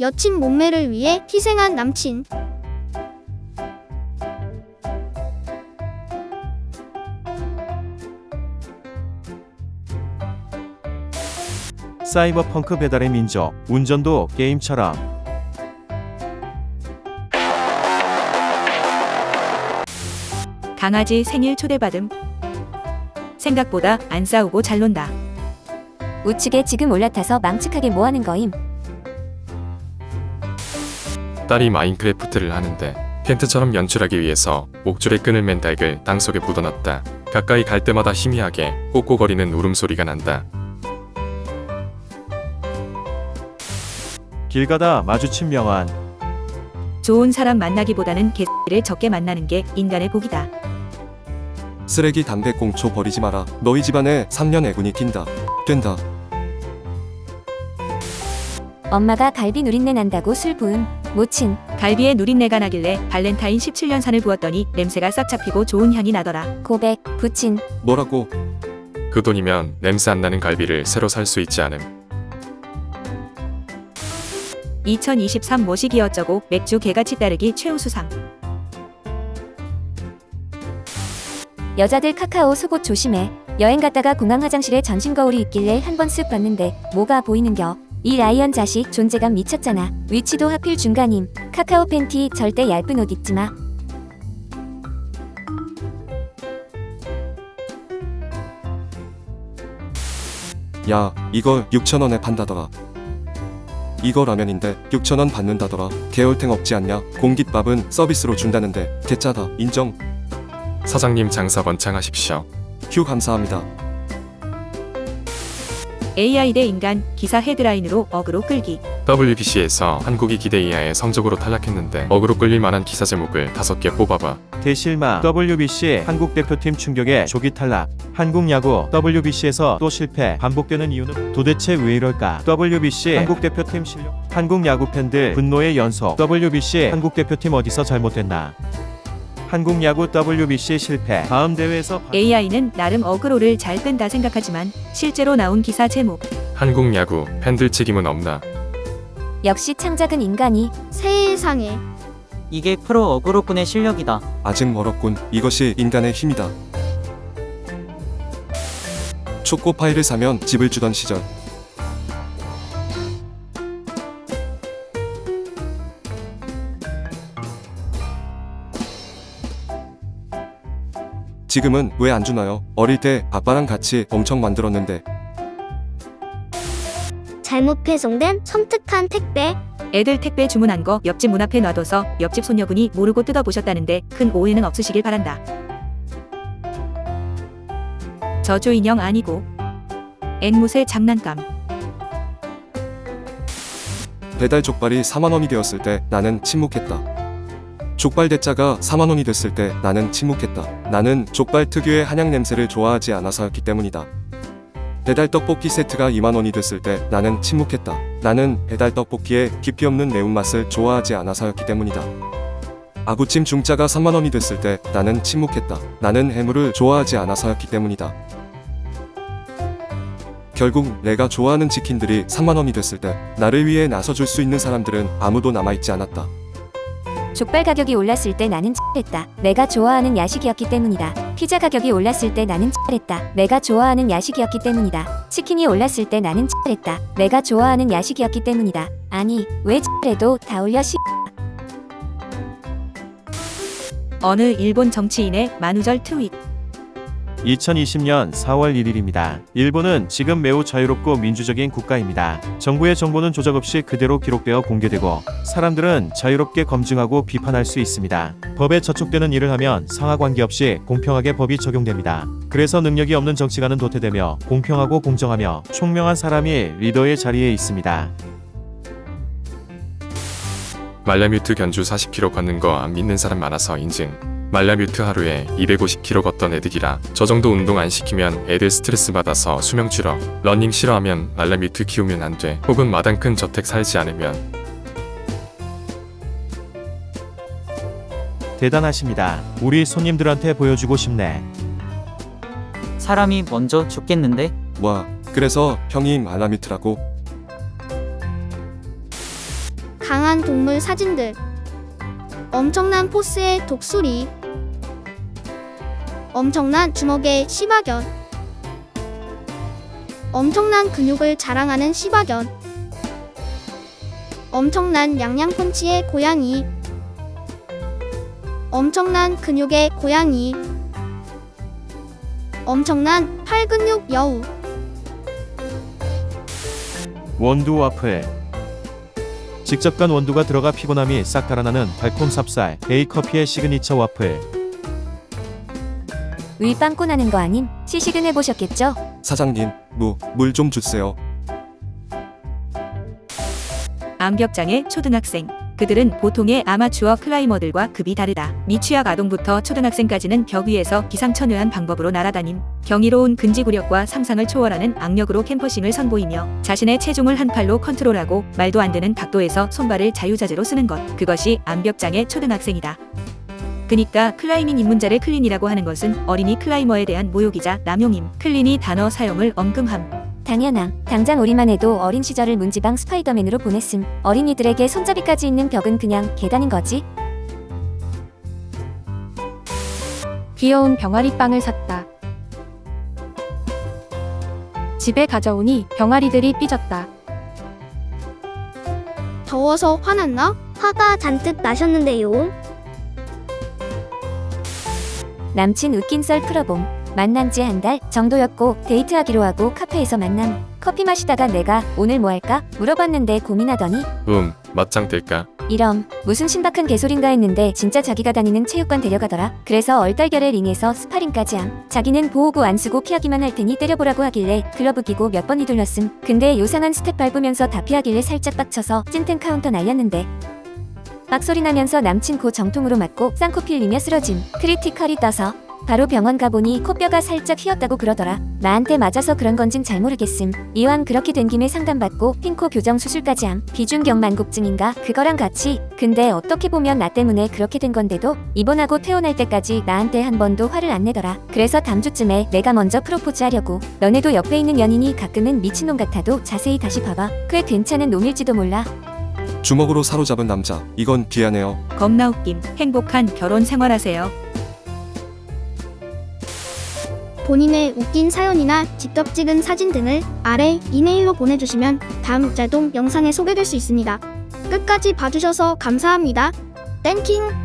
여친 몸매를 위해 희생한 남친. 사이버펑크 배달의 민족, 운전도 게임처럼. 강아지 생일 초대받음. 생각보다 안 싸우고 잘 논다. 우측에 지금 올라타서 망측하게 뭐하는 거임? 딸이 마인크래프트를 하는데 텐트처럼 연출하기 위해서 목줄에 끈을 맨 닭을 땅속에 묻어놨다. 가까이 갈 때마다 희미하게 꼬꼬거리는 울음소리가 난다. 길 가다 마주친 명환. 좋은 사람 만나기보다는 개를 적게 만나는 게 인간의 복이다. 쓰레기 담배 꽁초 버리지 마라. 너희 집안에 3년 애군이 낀다. 된다. 엄마가 갈비 누린내 난다고 술 부음. 모친. 갈비에 누린내가 나길래 발렌타인 17년산을 부었더니 냄새가 싹 잡히고 좋은 향이 나더라. 고백. 부친. 뭐라고? 그 돈이면 냄새 안 나는 갈비를 새로 살 수 있지 않음. 2023 모시기 어쩌고 맥주 개같이 따르기 최우수상. 여자들 카카오 속옷 조심해. 여행 갔다가 공항 화장실에 전신 거울이 있길래 한 번 쓱 봤는데 뭐가 보이는겨? 이 라이언 자식 존재감 미쳤잖아. 위치도 하필 중간임. 카카오 팬티 절대 얇은 옷 입지 마. 야, 이걸 6천원에 판다더라. 이거 라면인데 6천원 받는다더라. 개월탱 없지 않냐? 공깃밥은 서비스로 준다는데 개짜다. 인정. 사장님 장사 번창하십시오. 휴 감사합니다. AI 대 인간 기사 헤드라인으로 어그로 끌기. WBC에서 한국이 기대 이하의 성적으로 탈락했는데 어그로 끌릴 만한 기사 제목을 다섯 개 뽑아봐. 대실마 WBC 한국 대표팀 충격에 조기 탈락. 한국 야구 WBC에서 또 실패. 반복되는 이유는 도대체 왜 이럴까? WBC 한국 대표팀 실력. 한국 야구 팬들 분노의 연속. WBC 한국 대표팀 어디서 잘못됐나? 한국 야구 WBC 실패. 다음 대회에서 바- AI는 나름 어그로를 잘 끈다 생각하지만 실제로 나온 기사 제목. 한국 야구 팬들 책임은 없나? 역시 창작은 인간이. 세상에. 이게 프로 어그로꾼의 실력이다. 아직 멀었군. 이것이 인간의 힘이다. 초코파이를 사면 집을 주던 시절. 지금은 왜 안 주나요? 어릴 때 아빠랑 같이 엄청 만들었는데 잘못 배송된 섬뜩한 택배. 애들 택배 주문한 거 옆집 문 앞에 놔둬서 옆집 손녀분이 모르고 뜯어보셨다는데 큰 오해는 없으시길 바란다. 저조 인형 아니고 앵무새 장난감. 배달 족발이 4만 원이 되었을 때 나는 침묵했다. 족발 대짜가 4만 원이 됐을 때 나는 침묵했다. 나는 족발 특유의 한약 냄새를 좋아하지 않아서였기 때문이다. 배달 떡볶이 세트가 2만 원이 됐을 때 나는 침묵했다. 나는 배달 떡볶이의 깊이 없는 매운맛을 좋아하지 않아서였기 때문이다. 아구찜 중짜가 3만 원이 됐을 때 나는 침묵했다. 나는 해물을 좋아하지 않아서였기 때문이다. 결국 내가 좋아하는 치킨들이 3만 원이 됐을 때 나를 위해 나서줄 수 있는 사람들은 아무도 남아있지 않았다. 족발 가격이 올랐을 때 나는 했다. 내가 좋아하는 야식이었기 때문이다. 피자 가격이 올랐을 때 나는 했다. 내가 좋아하는 야식이었기 때문이다. 치킨이 올랐을 때 나는 했다. 내가 좋아하는 야식이었기 때문이다. 아니, 왜 해도 다 올려 시 어느 일본 정치인의 만우절 트윗. 2020년 4월 1일입니다. 일본은 지금 매우 자유롭고 민주적인 국가입니다. 정부의 정보는 조작 없이 그대로 기록되어 공개되고 사람들은 자유롭게 검증하고 비판할 수 있습니다. 법에 저촉되는 일을 하면 상하 관계없이 공평하게 법이 적용됩니다. 그래서 능력이 없는 정치가는 도태되며 공평하고 공정하며 총명한 사람이 리더의 자리에 있습니다. 말라뮤트 견주 40km 걷는 거 안 믿는 사람 많아서 인증. 말라뮤트 하루에 250km 걷던 애들이라 저 정도 운동 안 시키면 애들 스트레스 받아서 수명 줄어. 러닝 싫어하면 말라뮤트 키우면 안 돼. 혹은 마당 큰 저택 살지 않으면 대단하십니다. 우리 손님들한테 보여주고 싶네. 사람이 먼저 죽겠는데? 와, 그래서 형이 말라뮤트라고? 강한 동물 사진들. 엄청난 포스의 독수리. 엄청난 주먹의 시바견. 엄청난 근육을 자랑하는 시바견. 엄청난 양양펀치의 고양이. 엄청난 근육의 고양이. 엄청난 팔근육 여우. 원두 와플 직접 간 원두가 들어가 피곤함이 싹 달아나는 달콤 삽살 A커피의 시그니처 와플 의 빵꾸 나는 거 아님? 시식은 해보셨겠죠? 사장님, 무, 물 좀 주세요. 암벽장의 초등학생. 그들은 보통의 아마추어 클라이머들과 급이 다르다. 미취학 아동부터 초등학생까지는 벽 위에서 기상천외한 방법으로 날아다님. 경이로운 근지구력과 상상을 초월하는 악력으로 캠퍼싱을 선보이며 자신의 체중을 한 팔로 컨트롤하고 말도 안 되는 각도에서 손발을 자유자재로 쓰는 것. 그것이 암벽장의 초등학생이다. 그니까 클라이밍 입문자를 클린이라고 하는 것은 어린이 클라이머에 대한 모욕이자 남용임. 클린이 단어 사용을 엄금함. 당연함. 당장 우리만 해도 어린 시절을 문지방 스파이더맨으로 보냈음. 어린이들에게 손잡이까지 있는 벽은 그냥 계단인 거지. 귀여운 병아리 빵을 샀다. 집에 가져오니 병아리들이 삐졌다. 더워서 화났나? 화가 잔뜩 나셨는데요. 남친 웃긴 썰 풀어봄. 만난 지 한 달 정도였고 데이트하기로 하고 카페에서 만남. 커피 마시다가 내가 오늘 뭐 할까? 물어봤는데 고민하더니 음, 맞짱 뜰까? 이럼 무슨 신박한 개소린가 했는데 진짜 자기가 다니는 체육관 데려가더라. 그래서 얼떨결에 링에서 스파링까지 함. 자기는 보호구 안 쓰고 피하기만 할 테니 때려보라고 하길래 글러브 끼고 몇 번 휘둘렀음. 근데 요상한 스텝 밟으면서 다 피하길래 살짝 빡쳐서 찐텐 카운터 날렸는데 빡소리 나면서 남친 코 정통으로 맞고 쌍코필 리며 쓰러짐. 크리티컬이 떠서 바로 병원 가보니 코뼈가 살짝 휘었다고 그러더라. 나한테 맞아서 그런 건진 잘 모르겠음. 이왕 그렇게 된 김에 상담받고 핑코 교정 수술까지 함. 비중경만곡증인가? 그거랑 같이. 근데 어떻게 보면 나 때문에 그렇게 된 건데도 입원하고 퇴원할 때까지 나한테 한 번도 화를 안 내더라. 그래서 다음 주쯤에 내가 먼저 프로포즈 하려고. 너네도 옆에 있는 연인이 가끔은 미친놈 같아도 자세히 다시 봐봐. 꽤 괜찮은 놈일지도 몰라. 주먹으로 사로잡은 남자. 이건 귀하네요. 겁나 웃김. 행복한 결혼 생활하세요. 본인의 웃긴 사연이나 직접 찍은 사진 등을 아래 이메일로 보내주시면 다음 짤동 영상에 소개될 수 있습니다. 끝까지 봐주셔서 감사합니다. 땡킹!